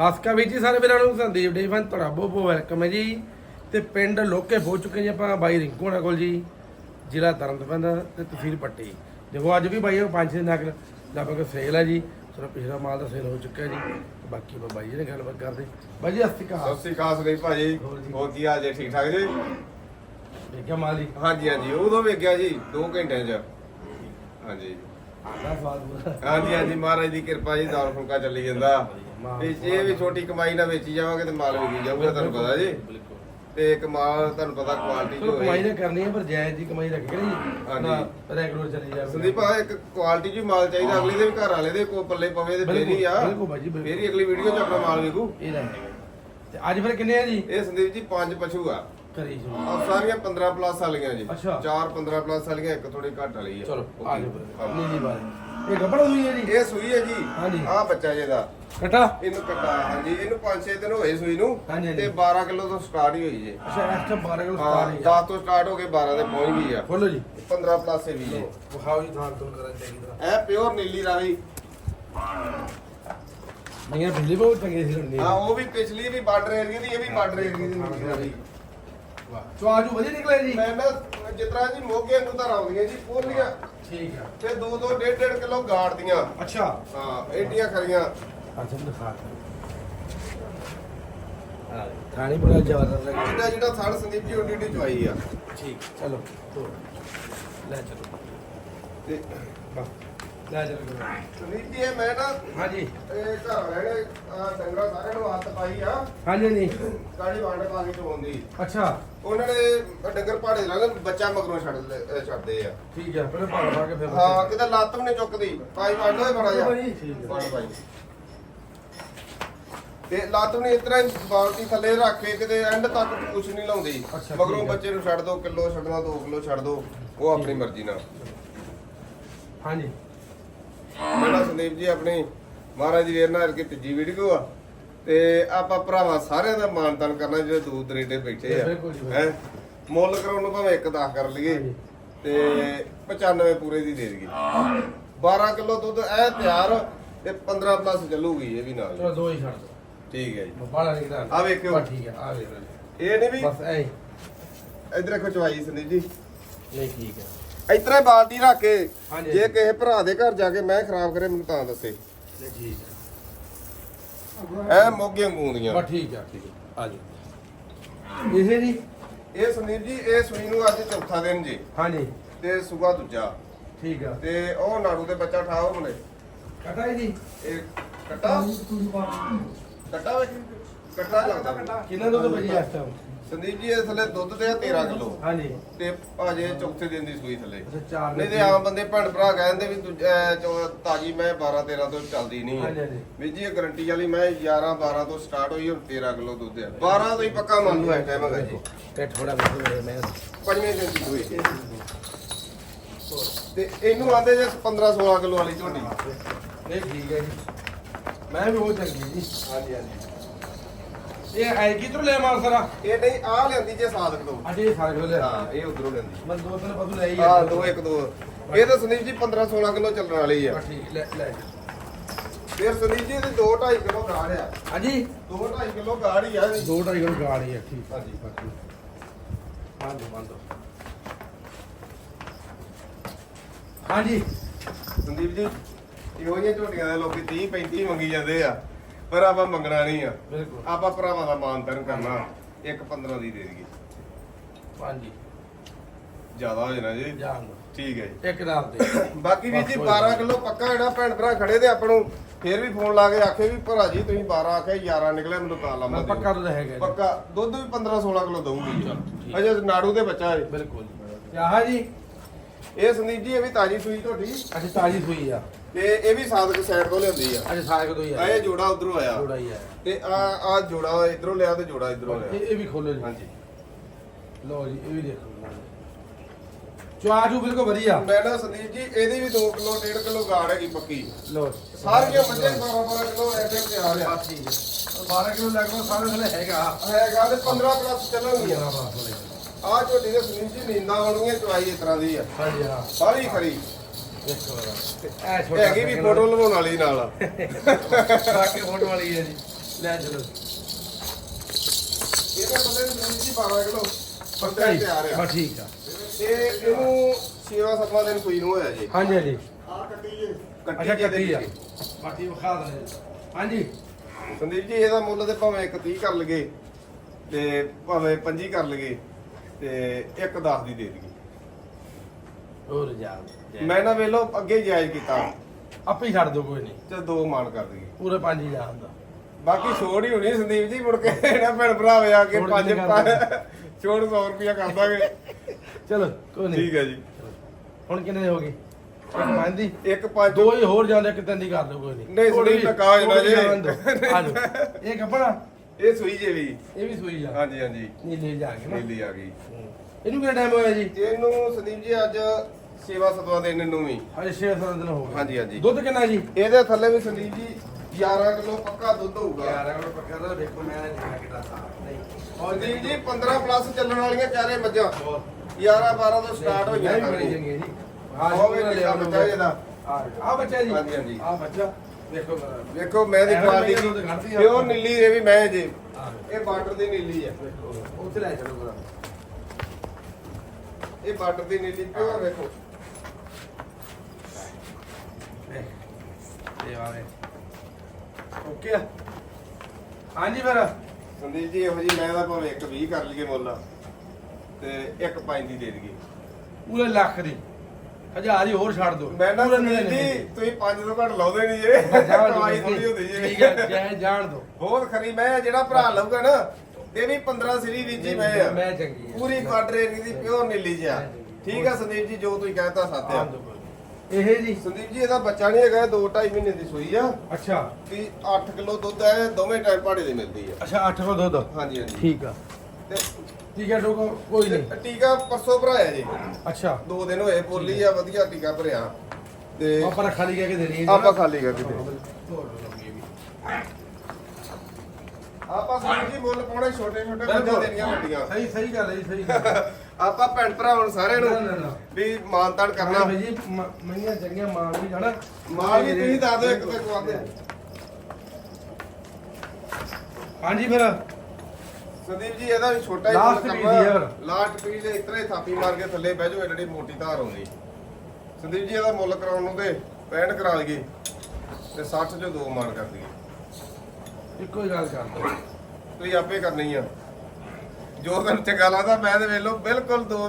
ਹਾਸਕਾ ਵੀਰ ਜੀ ਸਾਰੇ ਵੀਰਾਂ ਨੂੰ ਸੰਦੀਪ ਡੇਵਨ ਤੁਹਾਡਾ ਬਹੁਤ ਬਹੁਤ ਵੈਲਕਮ ਹੈ ਜੀ। ਤੇ ਪਿੰਡ ਲੋਕੇ ਪਹੁੰਚ ਚੁੱਕੇ ਜੀ ਆਪਾਂ ਬਾਈ ਰਿੰਕੂ ਹੋਣਾ ਕੋਲ ਜੀ ਜ਼ਿਲ੍ਹਾ ਤਰਨਤਾਰਨ ਤੇ ਤਹਿਸੀਲ ਪੱਟੀ। ਦੇਖੋ ਅੱਜ ਵੀ ਬਾਈ ਉਹ ਪੰਜ ਛੇ ਨਕਲ ਲੱਭਾ ਕੇ ਸੇਲ ਹੈ ਜੀ ਚਲੋ ਪਿਛਲਾ ਮਾਲ ਦਾ ਸੇਲ ਹੋ ਚੁੱਕਾ ਜੀ ਤੇ ਬਾਕੀ ਆਪਾਂ ਬਾਈ ਜੀ ਨਾਲ ਗੱਲਬਾਤ ਕਰਦੇ। ਬਾਈ ਜੀ ਸਤਿ ਸ਼੍ਰੀ ਅਕਾਲ। ਸਤਿ ਸ੍ਰੀ ਅਕਾਲ ਸੁਨੀਲ ਭਾਜੀ ਹੋਰ ਕੀ ਹਾਲ ਜੀ ਠੀਕ ਠਾਕ ਜੀ? ਦੇਖਿਆ ਮਾਲ ਜੀ? ਹਾਂਜੀ ਹਾਂਜੀ ਉਦੋਂ ਵੇਖਿਆ ਜੀ 2 ਘੰਟਿਆਂ ਚ। ਹਾਂਜੀ। ਹਾਂਜੀ ਹਾਂਜੀ ਮਹਾਰਾਜ ਦੀ ਕਿਰਪਾ ਜੀ ਦਾਲ ਫੁਲਕਾ ਚੱਲੀ ਜਾਂਦਾ। ਤੇ ਇਹ ਵੀ ਛੋਟੀ ਕਮਾਈ ਨਾਲ ਵੇਚੀ ਜਾਵਾਂਗੇ ਤੇ ਮਾਲ ਵਿਕੀ ਜਾਊਗਾ ਤੁਹਾਨੂੰ ਪਤਾ ਜੀ। ਤੇ ਇੱਕ ਮਾਲ ਤੁਹਾਨੂੰ ਪਤਾ ਕੁਆਲਿਟੀ ਜੋ ਕਮਾਈ ਨਾ ਕਰਨੀ ਹੈ ਪਰ ਜਾਇਜ਼ ਦੀ ਕਮਾਈ ਰੱਖ ਕੇ ਜੀ। ਹਾਂਜੀ। ਰੈਗੂਲਰ ਚੱਲੀ ਜਾਵੇ ਸੰਦੀਪ ਆ ਇੱਕ ਕੁਆਲਿਟੀ ਜੀ ਮਾਲ ਚਾਹੀਦਾ ਅਗਲੇ ਦੇ ਵੀ ਘਰ ਵਾਲੇ ਦੇ ਕੋ ਪੱਲੇ ਪਵੇ ਤੇ ਫੇਰ ਹੀ ਆ। ਫੇਰ ਹੀ ਅਗਲੀ ਵੀਡੀਓ ਚ ਆਪਣਾ ਮਾਲ ਵਿਕੂ। ਇਹ ਲੈ। ਤੇ ਅੱਜ ਫਿਰ ਕਿੰਨੇ ਆ ਜੀ? ਇਹ ਸੰਦੀਪ ਜੀ ਪੰਜ ਪਸ਼ੂ ਆ। ਕਰੀ ਜੀ ਆ ਸਾਰੀਆਂ 15 ਪਲੱਸ ਵਾਲੀਆਂ ਜੀ। ਅੱਛਾ। ਚਾਰ 15 ਪਲੱਸ ਵਾਲੀਆਂ ਇੱਕ ਥੋੜੀ ਘੱਟ ਵਾਲੀ ਆ। ਚਲੋ ਆ Okay, ਜਾਓ ਹਾਂ। ਨੀਲੀ ਬਾਰੇ ਇਹ ਗੱਬੜ ਹੋਈ ਹੈ ਜੀ। ਇਹ ਸੂਈ ਹੈ ਜੀ। ਹਾਂਜੀ। ਆ ਬੱਚਾ ਜਿਹਦਾ ਕਟਾ? ਇਹਨੂੰ ਕੱਟਾ ਹਾਂਜੀ। ਇਹਨੂੰ 5-6 ਦਿਨ ਹੋਏ ਸੂਈ ਨੂੰ। ਹਾਂਜੀ, ਹਾਂਜੀ। ਤੇ 12 ਕਿਲੋ ਤੋਂ ਸਟਾਰਟ ਹੀ ਹੋਈ ਜੇ। ਅੱਛਾ ਐਕਸਟਰਾ 12 ਕਿਲੋ ਹਾਂ ਸਟਾਰ 10 ਤੋਂ ਸਟਾਰਟ ਹੋ ਕੇ 12 ਦੇ ਪਹੁੰਚ ਗਈ ਆ। ਖੋਲੋ ਜੀ। 15 ਪਲੱਸ ਇਹ ਵੀ ਹੈ। ਵਿਖਾਓ ਜੀ ਥਾਂ ਤੋਂ ਕਰਾਂ ਚਾਹੀਦਾ ਇਹ ਪਿਓਰ ਨੀਲੀ ਰਾਵੀ ਮੈਂ ਬਿਜਲੀ ਬਹੁਤ ਚੰਗੀ ਸੀ ਲੜਨੀ ਹਾਂ ਉਹ ਵੀ ਪਿਛਲੀ ਵੀ ਬਾਰਡਰ ਏਰੀਆ ਦੀ ਇਹ ਵੀ ਬਾਰਡਰ ਏਰੀਆ ਦੀ ਨੀਲੀ ਰਾਵੀ ਵਾਹ ਚਵਾਜੂ ਵਧੀਆ ਨਿਕਲਿਆ ਜੀ। ਮੈਂ ਨਾ ਜਿਤਨਾ ਜੀ ਮੋਗੇ ਨੂੰ ਤਾਂ ਆਉਂਦੀਆਂ ਜੀ ਪੋਲੀਆਂ ਠੀਕ ਆ। ਤੇ 2 2 1.5 1.5 ਕਿਲੋ ਗਾੜ ਦੀਆਂ। ਅੱਛਾ। ਹਾਂ ਏਡੀਆਂ ਖਰੀਆਂ ਅੱਛਾ ਮੈਂ ਦਿਖਾ ਹਾਂ ਥਾਣੀ ਬੜਾ ਜ਼ਬਰਦਸਤ ਜਿੱਡਾ ਜਿਹੜਾ ਸਾਡ ਸੰਦੀਪ ਜੀ ਓਡੀ ਓਡੀ ਚਵਾਈ ਆ। ਠੀਕ ਚਲੋ। ਲੈ ਚਲੋ। ਤੇ ਲੈ ਚਲੋ ਸੰਦੀਪ ਜੀ ਇਹ ਮੈਂ ਨਾ ਹਾਂਜੀ। ਇਹ ਘਰ ਆਹ ਡੰਗਰਾਂ ਸਾਰਿਆਂ ਨੂੰ ਆਦਤ ਪਾਈ ਆ। ਹਾਂਜੀ ਨਹੀਂ ਕਾੜੀ ਵੰਡ ਪਾ ਕੇ ਚੋਂਦੀ ਅੱਛਾ। ਉਹਨਾਂ ਨੇ ਡੰਗਰ ਪਾੜੇ ਨਾਲ ਬੱਚਾ ਮਗਰੋਂ ਛੱਡ ਲੈ- ਛੱਡਦੇ ਆ। ਠੀਕ ਹੈ ਪਹਿਲੇ ਭਾਗ ਪਾ ਕੇ ਫਿਰ ਹਾਂ ਕਿਤੇ ਲੱਤ ਵੀ ਨਹੀਂ ਚੁੱਕਦੀ। ਪਾਈ ਵੰਡ ਹੋਏ ਬੜਾ ਜਾ ਠੀਕ ਹੈ। ਤੇ ਲੱਤ ਵੀ ਇਸ ਤਰ੍ਹਾਂ ਹੀ ਬਾਲਟੀ ਥੱਲੇ ਰੱਖ ਕੇ ਕਿਤੇ ਐਂਡ ਤੱਕ ਕੁਝ ਨਹੀਂ ਲਾਉਂਦੀ। ਅੱਛਾ, ਮਗਰੋਂ ਠੀਕ। ਬੱਚੇ ਨੂੰ ਛੱਡ ਦੋ ਕਿਲੋ ਛੱਡਣਾ 2 ਕਿਲੋ ਛੱਡ ਦੋ ਉਹ ਆਪਣੀ ਮਰਜ਼ੀ ਨਾਲ। ਹਾਂਜੀ। ਮੇਰਾ ਸੰਦੀਪ ਜੀ ਆਪਣੀ ਮਹਾਰਾਜ ਦੀ ਵੇਰ ਨਾਲ ਕਿ ਤੀਜੀ ਵੀਡੀਓ ਆ। ਤੇ ਆਪਾਂ ਭਰਾਵਾਂ ਸਾਰਿਆਂ ਦਾ ਮਾਨਤਾਨ ਕਰਨਾ ਜਿਹੜੇ ਦੂਰ ਦਰੇਡੇ ਬੈਠੇ ਆ। ਬਿਲਕੁਲ ਜੀ, ਬਿਲਕੁਲ। ਹੈਂ ਮੁੱਲ ਕਰਾਉਣ ਨੂੰ ਭਾਵੇਂ ਇੱਕ ਦਸ ਕਰ ਲਈਏ ਹਾਂਜੀ। ਤੇ 95 ਪੂਰੇ ਦੀ ਦੇ ਦਈਏ। 12 ਕਿਲੋ ਦੁੱਧ ਇਹ ਤਿਆਰ ਤੇ 15 ਪਲੱਸ ਚੱਲੂਗੀ ਇਹ ਵੀ ਨਾਲ। ਚਲੋ ਦੋ ਹੀ ਛੱਡ ਦੋ। ਠੀਕ ਹੈ ਜੀ। ਬਾਲਾ ਨਹੀਂ ਕਰਾ ਆ ਵੇਖਿਓ। ਠੀਕ ਹੈ ਆ ਵੇਖ ਲਓ ਇਹ ਨਹੀਂ ਵੀ ਬਸ ਐ ਇਧਰ ਦੇਖੋ ਚਵਾਈ ਸੰਦੀਪ ਜੀ। ਨਹੀਂ ਠੀਕ ਹੈ। ਇਤਰੇ ਬਾਲਟੀ ਰੱਖ ਕੇ ਹਾਂਜੀ। ਜੇ ਕਿਸੇ ਭਰਾ ਦੇ ਘਰ ਜਾ ਕੇ ਮੈਂ ਖਰਾਬ ਕਰੇ ਮੈਨੂੰ ਤਾਂ ਦੱਸੇ। ਨਹੀਂ ਠੀਕ ਹੈ। ਇਹ ਮੋਗੀਆਂ ਗੂੰਦੀਆਂ ਬਸ ਠੀਕ ਹੈ ਠੀਕ ਆ। ਜਾਓ ਇਹ ਜੀ? ਇਹ ਸੰਦੀਪ ਜੀ ਇਹ ਸੂਈ ਨੂੰ ਅੱਜ ਚੌਥਾ ਦਿਨ ਜੀ। ਹਾਂਜੀ। ਤੇ ਸੁਗਾ ਦੂਜਾ। ਠੀਕ ਆ। ਤੇ ਉਹ ਨਾੜੂ ਦੇ ਬੱਚਾ ਠਾਓ ਮਲੇ ਕਟਾ ਹੈ ਜੀ? ਇਹ ਕੱਟਾ? ਕੱਟਾ ਵੇ। ਕੱਟਾ ਲੱਗਦਾ ਕਿੰਨਾ ਦੁੱਧ ਭਾਜੀ ਇਸ ਟਾਈਮ ਸੰਦੀਪ ਜੀ ਇਹ ਥੱਲੇ ਦੁੱਧ ਤੇ ਆ 13 ਕਿਲੋ। ਹਾਂਜੀ। ਤੇ ਭਾਜੇ ਚੌਥੇ ਦਿਨ ਦੀ ਸੂਈ ਥੱਲੇ। ਅੱਛਾ ਚਾਰ ਨਹੀਂ ਤੇ ਆਮ ਬੰਦੇ ਭੈਣ ਭਰਾ ਕਹਿੰਦੇ ਵੀ ਤਾਜੀ ਮੈਂ 12 13 ਤੋਂ ਚੱਲਦੀ ਨਹੀਂ ਹਾਂਜੀ, ਹੈ। ਹਾਂਜੀ। ਵੀ ਜੀ ਇਹ ਗਾਰੰਟੀ ਵਾਲੀ ਮੈਂ 11 12 ਤੋਂ ਸਟਾਰਟ ਹੋਈ ਹੁਣ 13 ਕਿਲੋ ਦੁੱਧ ਆ। 12 ਤੋਂ ਹੀ ਪੱਕਾ ਮੰਨ ਲਓ ਇਸ ਟਾਈਮ ਹੈਗਾ ਜੀ। ਤੇ ਥੋੜਾ ਬਹੁਤ ਮੈਂ ਪੰਜਵੇਂ ਦਿਨ ਦੀ ਸੂਈ। ਤੇ ਇਹਨੂੰ ਆਂਦੇ ਜੇ 15 16 ਕਿਲੋ ਵਾਲੀ ਝੋਟੀ ਨਹੀਂ ਠੀਕ ਹੈ ਜੀ। ਮੈਂ ਵੀ ਉਹ ਚੰਗੀ ਜੀ। ਹਾਂਜੀ ਹਾਂਜੀ। ਇਹ ਆਈ ਕਿਧਰੋਂ ਲੈ ਮਾਰ ਸਾਰਾ? ਇਹ ਨਹੀਂ ਆ ਲੈਂਦੀ ਜੇ ਸਾਦਕ ਤੋਂ। ਅੱਜ ਇਹ ਸਾਰੇ ਕੋਲ ਹਾਂ ਇਹ ਉਧਰੋਂ ਲੈਂਦੀ ਮੈਂ ਦੋ ਤਿੰਨ ਪਸ਼ੂ ਲੈ ਹੀ ਹਾਂ ਦੋ ਇੱਕ ਦੋ। ਇਹ ਤਾਂ ਸੰਦੀਪ ਜੀ 15 16 ਕਿਲੋ ਚੱਲਣ ਵਾਲੀ ਆ। ਠੀਕ ਲੈ ਲੈ। ਫਿਰ ਸੰਦੀਪ ਜੀ ਇਹਦੀ 2 2.5 ਕਿਲੋ ਗਾੜ ਆ। ਹਾਂਜੀ? 2 2.5 ਕਿਲੋ ਗਾੜ ਹੀ ਆ ਇਹਦੀ। ਦੋ ਢਾਈ ਕਿਲੋ ਗਾੜੀ ਹੈ ਠੀਕ। ਹਾਂਜੀ। ਬਾਕੀ ਬੰਦ ਬੰਦ ਹਾਂਜੀ। ਸੰਦੀਪ ਜੀ ਇਹੋ ਜਿਹੀਆਂ ਝੋਟੀਆਂ ਦੇ ਲੋਕੀ 30 35 ਮੰਗੀ ਜਾਂਦੇ ਆ। ਪਰ ਆਪਾਂ ਮੰਗਣਾ ਨਹੀਂ ਆ। ਬਿਲਕੁਲ। ਆਪਾਂ ਭਰਾਵਾਂ ਦਾ ਮਾਨ ਤਾਨ ਕਰਨਾ। ਇੱਕ 15 ਦੀ ਦੇ ਦਈਏ। ਹਾਂਜੀ। ਜ਼ਿਆਦਾ ਹੋ ਜਾਣਾ ਜੀ। ਠੀਕ ਹੈ ਜੀ। ਇੱਕ ਰਾਤ ਦੇ ਬਾਕੀ ਵੀ ਜੀ ਬਸ ਕੋਈ 12 ਗੱਲ ਕਿਲੋ ਪੱਕਾ ਜਿਹੜਾ ਭੈਣ ਭਰਾ ਖੜੇ ਤੇ ਆਪਾਂ ਨੂੰ ਫੇਰ ਵੀ ਫੋਨ ਲਾ ਕੇ ਆਖੇ ਵੀ ਭਰਾ ਜੀ ਤੁਸੀਂ 12 ਆਖੇ 11 ਨਿਕਲਿਆ ਮੈਨੂੰ ਤਾਂ ਮੈਂ ਪੱਕਾ ਦੁੱਧ ਹੈਗਾ ਜੀ। ਪੱਕਾ। ਦੁੱਧ ਵੀ 15 16 ਕਿਲੋ ਦਊਂਗੀ ਚਲੋ, ਠੀਕ। ਅਜੇ ਨਾੜੂ ਦੇ ਬੱਚਾ ਹੈ। ਬਿਲਕੁਲ ਜੀ। ਆਹ ਜੀ ਇਹ ਸੰਦੀਪ ਜੀ ਇਹ ਵੀ ਤਾਜੀ ਸੂਈ ਝੋਟੀ ਅੱਜ ਤਾਜੀ ਸੂਈ ਆ। ਤੇ ਇਹ ਵੀ ਸਾਦਕ ਸਾਈਡ ਤੋਂ ਲਿਆਂਦੀ ਆ। ਅੱਜ ਸਾਰੇ ਕੋਲ ਹੀ ਆ। ਆ ਇਹ ਜੋੜਾ ਉਧਰੋਂ ਆਇਆ। ਥੋੜਾ ਹੀ ਆ ਤੇ ਆ ਆ ਜੋੜਾ ਇਧਰੋਂ ਲਿਆ ਤੇ ਜੋੜਾ ਇਧਰੋਂ ਲਿਆ। ਇਹ ਵੀ ਖੋਲੋ ਜੀ ਹਾਂਜੀ। ਲਓ ਜੀ ਇਹ ਵੀ ਦੇਖੋ। ਚੁਆਜੂ ਬਿਲਕੁਲ ਵਧੀਆ। ਮੈਂ ਨਾ ਸੰਦੀਪ ਜੀ ਇਹਦੀ ਵੀ 2 ਕਿਲੋ 1.5 ਕਿਲੋ ਗਾੜ ਹੈਗੀ ਪੱਕੀ। ਲਓ ਸਾਰੀਆਂ ਮੱਝਾਂ 12 12 ਕਿਲੋ ਐਡੇ ਤਿਆਰ ਆ। ਠੀਕ ਹੈ। 12 ਕਿਲੋ ਲੱਗਦਾ ਸਾਰੇ ਥਲੇ ਹੈਗਾ। ਹੈਗਾ ਤੇ 15 ਪਲੱਸ ਚੱਲਣਗੀਆਂ। ਆ ਝੋਟੀ ਦੇ ਸੰਦੀਪ ਜੀ ਨੀਂਦਾਂ ਆਉਣਗੀਆਂ ਚਵਾਈ ਇਸ ਤਰ੍ਹਾਂ ਦੀ ਆ। ਹਾਂਜੀ ਹਾਂ। ਸਾਰੀ ਖਰੀ। ਦੇਖੋ ਜਰਾ ਤੇ ਇਹ ਛੋਟਾ ਹੈਗੀ ਵੀ ਫੋਟੋ ਲਵਾਉਣ ਵਾਲੀ ਨਾਲ। ਬਾਕੀ ਫੋਟੋ ਵਾਲੀ ਹੈ ਜੀ। ਲੈ ਚਲੋ। ਇਹਦੇ ਬੰਦੇ ਨੂੰ ਸੰਦੀਪ ਜੀ 12 ਕਿਲੋ ਪੱਕਾ ਹੀ ਤਿਆਰ ਆ। ਬਸ ਠੀਕ ਆ। ਤੇ ਇਹਨੂੰ ਛੇਵਾਂ ਸੱਤਵਾਂ ਦਿਨ ਸੂਈ ਨੂੰ ਹੋਇਆ ਜੀ। ਹਾਂਜੀ ਹਾਂਜੀ। ਕੱਟੀ ਅੱਛਾ ਜਿਹੀ ਕੱਟੀ ਆ। ਬਾਕੀ ਵਿਖਾ ਦਿੰਦੇ ਹਾਂਜੀ। ਸੰਦੀਪ ਜੀ ਇਹਦਾ ਮੁੱਲ ਤੇ ਭਾਵੇਂ ਇੱਕ 30 ਕਰ ਲਗੇ ਤੇ ਭਾਵੇਂ 25 ਕਰ ਲਗੇ ਤੇ ਇੱਕ 10 ਦੀ ਦੇ ਦਈਏ। ਹੋਰ ਜਾ ਮੈਂ ਨਾ ਵੇਲੋ ਅੱਗੇ ਜਾਇਜ਼ ਕੀਤਾ। ਆਪੇ ਹੀ ਛੱਡ ਦੋ ਕੋਈ ਨਹੀਂ। ਤੇ ਦੋ ਮਾਨ ਕਰ ਦਈਏ। ਪੂਰੇ 5000 ਦਾ ਬਾਕੀ ਛੋੜ ਹੀ ਹੋਣੀ ਸੰਦੀਪ ਜੀ ਮੁੜ ਕੇ ਇਹਨਾਂ ਭੈਣ ਭਰਾ ਆ ਕੇ ਛੋੜ ਪੰਜ ਕਿੰਨੀ ਕਰ ਛੋੜ 100 ਰੁਪਿਆ ਕਰ ਦਾਂਗੇ। ਚਲੋ ਕੋਈ ਨਹੀਂ। ਠੀਕ ਹੈ ਜੀ। ਹੁਣ ਕਿੰਨੇ ਹੋ ਗਏ? ਇੱਕ ਪੰਜ ਦੀ? ਇੱਕ ਪੰਜ ਦੋ ਹੀ ਹੋਰ ਜਾਂਦੇ ਕਿਤੇ ਦੀ ਕਰ ਲਓ ਕੋਈ ਨਹੀਂ। ਨਹੀਂ, ਸੁਣੀ ਤਾਂ ਨਾ ਜੇ। ਆ ਜਾਓ। ਇਹ ਕੱਪੜਾ? ਇਹ ਸੂਈ ਜੇ ਵੀ। ਇਹ ਵੀ ਸੂਈ ਆ। ਹਾਂਜੀ ਹਾਂਜੀ। ਨੀਲੇ ਜਾ ਕੇ ਨਾ। ਨੀਲੀ ਆ ਗਈ। ਹੂੰ। ਇਹਨੂੰ ਕਿੰਨਾ ਟਾਈਮ ਹੋਇਆ ਜੀ? ਇਹਨੂੰ ਸੰਦੀਪ ਜੀ ਅੱਜ ਸੇਵਾ ਸਤਵਾ ਦਿਨ ਨੂੰ ਵੀ। ਹਜੇ 6-7 ਦਿਨ ਹੋ ਗਏ। ਹਾਂਜੀ, ਹਾਂਜੀ। ਦੁੱਧ ਕਿੰਨਾ ਜੀ? ਇਹਦੇ ਥੱਲੇ ਵੀ ਸੰਦੀਪ ਜੀ 11 ਕਿਲੋ ਪੱਕਾ ਦੁੱਧ ਹੋਊਗਾ। ਯਾਰ ਅਗਰ ਪੱਕਾ ਤਾਂ ਦੇਖੋ ਮੈਂ ਦੇਖਣਾ ਕਿੱਦਾਂ ਸਾਫ਼। ਨਹੀਂ। ਸੰਦੀਪ ਜੀ 15 ਪਲੱਸ ਚੱਲਣ ਵਾਲੀਆਂ ਚਾਰੇ ਮੱਝਾਂ। ਬਹੁਤ। 11 12 ਤੋਂ ਸਟਾਰਟ ਬੜੀ। ਚੰਗੀ ਹੈ ਜੀ ਵੀ ਨਿੱਕਾ ਬੱਚਾ ਇਹਦਾ। ਆ ਬੱਚਾ ਜੀ। ਹਾਂਜੀ, ਹਾਂਜੀ। ਆ ਬੱਚਾ। ਦੇਖੋ ਮੇਰਾ ਵੇਖੋ ਮੈਂ ਦੀ ਕੁਆਲਿਟੀ ਆ। ਪਿਓਰ ਨੀਲੀ ਇਹ ਵੀ ਮੈਂ ਜੀ। ਆ ਇਹ ਬਾਰਡਰ ਦੀ ਨੀਲੀ ਦੇਖੋ। ਉੱਥੇ ਲੈ ਚਲੋ ਮੇਰਾ ਇਹ ਬਾਰਡਰ ਦੀ ਨੀਲੀ ਪਿਓਰ ਵੇਖੋ ਇਹ ਆਵੇ ਓਕੇ ਆ। ਹਾਂਜੀ ਫਿਰ। ਸੰਦੀਪ ਜੀ ਇਹੋ ਜੀ ਮੈਂ ਦਾ ਭਾਵੇਂ ਇੱਕ 20 ਕਰ ਲਈਏ ਮੁੱਲ ਤੇ ਇੱਕ 5 ਦੀ ਦੇ ਦਈਏ। ਪੂਰੇ ਲੱਖ ਦੀ। ਹਜ਼ਾਰ ਹੀ ਹੋਰ ਛੱਡ ਦੋ। ਮੈਂ ਨਾ ਜੀ ਤੁਸੀਂ 5 ਤੋਂ ਘੱਟ ਲਾਉਂਦੇ ਨਹੀਂ ਜੇ। ਕਮਾਈ ਥੋੜੀ ਹੁੰਦੀ ਜੇ। ਠੀਕ ਹੈ ਜੈ ਜਾਣ ਦੋ। ਬਹੁਤ ਖਰੀ ਮੈਂ ਜਿਹੜਾ ਭਰਾ ਲਊਗਾ ਨਾ ਇਹ ਵੀ 15 ਸਰੀ ਹੀ ਮੈਂ ਆ। ਮੈਂ ਚੰਗੀ ਆ। ਪੂਰੀ ਏਰੀਆ ਦੀ ਪਿਓਰ ਨੀਲੀ ਜਿਹਾ ਠੀਕ ਆ ਸੰਦੀਪ ਜੀ ਜੋ ਤੁਸੀਂ ਕਹਿਤਾ ਸਾਥਿਆ ਦਿਓ। ਇਹ ਜੀ। ਸੰਦੀਪ ਜੀ ਇਹਦਾ ਬੱਚਾ ਨਹੀਂ ਹੈਗਾ 2 2.5 ਮਹੀਨੇ ਦੀ ਸੂਈ ਆ। ਅੱਛਾ। ਵੀ 8 ਕਿਲੋ ਦੁੱਧ ਹੈ ਦੋਵੇਂ ਟਾਈਮ ਪਾੜੇ ਦੀ ਮਿਲਦੀ ਆ। ਅੱਛਾ 8 ਕੋ ਦੁੱਧ। ਹਾਂਜੀ ਹਾਂਜੀ। ਠੀਕ ਆ। ਤੇ ਹੈ ਡੋਕੋ ਕੋਈ ਨਹੀਂ। ਟੀਕਾ ਪਰਸੋਂ ਭਰਾਇਆ ਜੀ। ਅੱਛਾ। ਦੋ ਦਿਨ ਹੋਏ ਬੋਲੀ ਆ ਵਧੀਆ ਟੀਕਾ ਭਰਿਆ। ਤੇ ਆਪਾਂ ਰੱਖਾ ਲਈ ਕਹਿ ਕੇ ਦੇਣੀ ਹੈ ਆਪਾਂ ਖਾਲੀ ਕਰਕੇ ਦੇ ਆਪਾਂ ਸੰਦੀਪ ਜੀ ਮੁੱਲ ਪਾਉਣੇ ਛੋਟੇ ਛੋਟੇ ਬੱਚਾ ਬਿਲਕੁਲ। ਦੇਣੀਆਂ ਵੱਡੀਆਂ। ਸਹੀ ਸਹੀ ਗੱਲ ਹੈ ਜੀ ਸਹੀ। ਆਪਾਂ ਭੈਣ ਭਰਾ ਹੁਣ ਸਾਰਿਆਂ ਨਾ, ਨਾ, ਨੂੰ ਨਾ। ਵੀ ਮਾਨਤਾਨ ਕਰਨਾ। ਭਾਈ ਜੀ ਮ- ਮਹੀਆਂ ਚੰਗੀਆਂ ਮਾਲ ਵੀ ਜਾਣਾ ਮਾਲ ਵੀ ਤੁਸੀਂ ਦੱਸ ਦਿਓ ਇੱਕ ਤੇ ਕਵਾਦੇ ਹਾਂਜੀ ਫਿਰ। ਸੰਦੀਪ ਜੀ ਇਹਦਾ ਵੀ ਛੋਟਾ ਹੀ Last ਕਰਨਾ। ਹੀ ਹੈ ਫਿਰ। ਲਾਸਟ ਪੀਸ ਦੇ ਇਤਰੇ ਥਾਪੀ ਮਾਰ ਕੇ ਥੱਲੇ ਬਹਿ ਜਾਓ ਐਡੀ ਮੋਟੀ ਧਾਰ ਆਉਂਦੀ। ਸੰਦੀਪ ਜੀ ਇਹਦਾ ਮੁੱਲ ਕਰਾਉਣ ਨੂੰ ਤੇ 65 ਕਰਾ ਲਈਏ ਤੇ 60 ਚੋਂ ਦੋ ਮਾਨ ਕਰ ਦਈਏ। ਇੱਕੋ ਹੀ ਗੱਲ ਕਰ ਦੋ ਤੁਸੀਂ ਆਪੇ ਕਰਨੀ ਆ। ਜੋ ਤੁਹਾਨੂੰ ਚੰਗਾ ਲੱਗਦਾ ਮੈਂ ਤੇ ਵੇਖ ਲਓ ਬਿਲਕੁਲ ਦੋ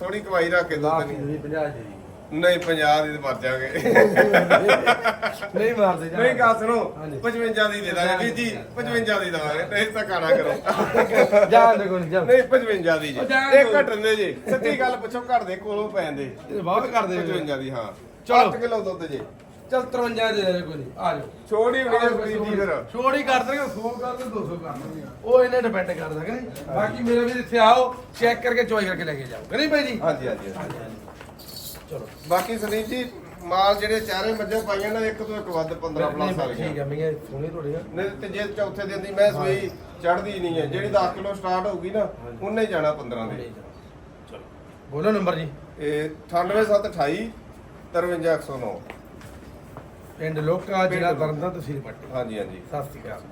ਥੋੜੀ ਕਮਾਈ ਰੱਖ ਕੇ ਦੋ ਲਾਸਟ ਦੀ 50 ਦੀ ਨਹੀਂ 50 ਦੀ ਤੇ ਮਰ ਜਾਗੇ ਨਹੀਂ ਮਾਰਦੇ ਜਾ ਨਹੀਂ ਗੱਲ ਸੁਣੋ ਹਾਂਜੀ। 55 ਦੀ ਦੇ ਦਾਂਗੇ ਵੀਰ ਜੀ 55 ਦੀ ਦਵਾਂਗੇ ਨਹੀਂ ਤਾਂ ਕਾਣਾ ਕਰੋ। ਜਾਣ ਦੇ ਕੋਈ ਨਹੀਂ ਨਹੀਂ 55 ਦੀ ਜੀ। ਉਹ ਜਾਣ ਇਹ ਦਿਓ। ਘਟਣ ਦੇ ਜੀ। ਸੱਚੀ ਗੱਲ ਪੁੱਛੋ ਘਰ ਦੇ ਕੋਲੋਂ ਪੈਂਦੇ ਇਹ ਬਹੁਤ ਕਰਦੇ 55 ਦੀ ਹਾਂ। ਚਲੋ। 8 ਕਿਲੋ ਦੁੱਧ ਜੀ। ਚਲ 53 ਦੇ ਦੇ ਕੋਈ ਨਹੀਂ ਆ ਜਾਓ। ਛੋੜ ਹੀ ਬਣੀ ਫਰੀ ਜੀ ਫਿਰ। ਛੋੜ। ਹੀ ਕਰ ਦੇਗਾ 100 ਕਰ ਦੇ 200 ਕਰ ਦੇ ਉਹ ਇਹਨੇ ਡਿਪੈਂਡ ਕਰਦਾ ਕਿ ਨਹੀਂ। ਬਾਕੀ ਮੇਰੇ ਵੀ ਇੱਥੇ ਆਓ ਚੈੱਕ ਕਰਕੇ ਚੋਈ ਕਰਕੇ ਲੈ ਕੇ ਜਾਓ। ਕਿ ਨਹੀਂ ਭਾਈ ਜੀ? ਹਾਂਜੀ ਹਾਂਜੀ ਹਾਂਜੀ। ਚਲੋ। ਬਾਕੀ ਸੰਦੀਪ ਜੀ ਮਾਲ ਜਿਹੜੇ ਚਾਰੇ ਮੱਝਾਂ ਪਾਈਆਂ ਨਾ ਇੱਕ ਤੋਂ ਇੱਕ ਵੱਧ 15 ਪਲੱਸ ਆ ਠੀਕ ਗਈਆਂ ਹੈ ਮੈਂ ਸੁਣੀ ਤੁਹਾਡੀ ਗੱਲ। ਨਹੀਂ ਤੇ ਜੇ ਚੌਥੇ ਦਿਨ ਦੀ ਮੈਂ ਸੂਈ ਚੜਦੀ ਨਹੀਂ ਹੈ ਜਿਹੜੀ 10 ਕਿਲੋ ਸਟਾਰਟ ਹੋਊਗੀ ਨਾ ਉਹਨੇ ਜਾਣਾ 15 ਦੇ। ਚਲੋ ਬੋਲੋ ਨੰਬਰ ਜੀ। ਇਹ 98728 53109 ਪਿੰਡ ਲੋਕਾ ਜ਼ਿਲ੍ਹਾ ਤਰਨਤਾਰਨ ਤਹਿਸੀਲ ਪੱਟੀ। ਹਾਂਜੀ ਹਾਂਜੀ। ਸਤਿ ਸ਼੍ਰੀ ਅਕਾਲ।